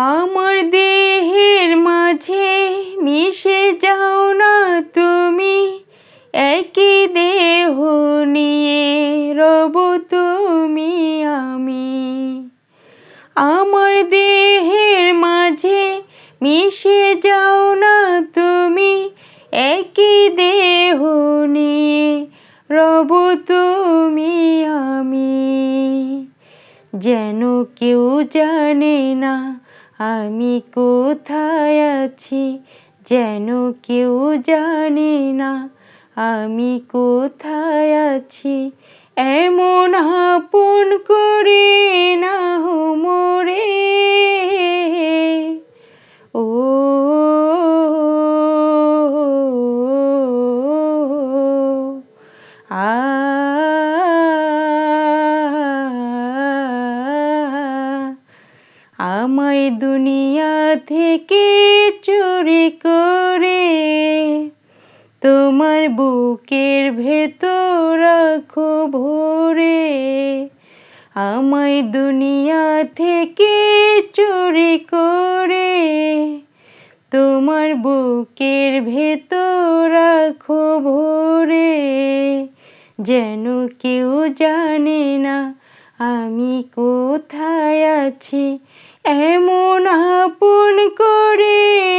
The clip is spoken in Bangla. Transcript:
আমার দেহের মাঝে মিশে যাও না তুমি। একই দেহ নিয়ে রব তুমি আমি। আমার দেহের মাঝে মিশে যাও না তুমি। একই দেহ নিয়ে রব তুমি আমি। যেন কেউ জানে না আমি কোথায় আছি যেন কেউ জানে না। আমি কোথায় আছি এমন আপন করে না মোরে। ও, আ আমায় দুনিয়া থেকে চুরি করে তোমার বুকের ভেতর রাখো ভরে। আমায় দুনিয়া থেকে চুরি করে তোমার বুকের ভেতর রাখো ভরে। যেন কেউ জানে না আমি কোথায় আছি? এমন আপন করে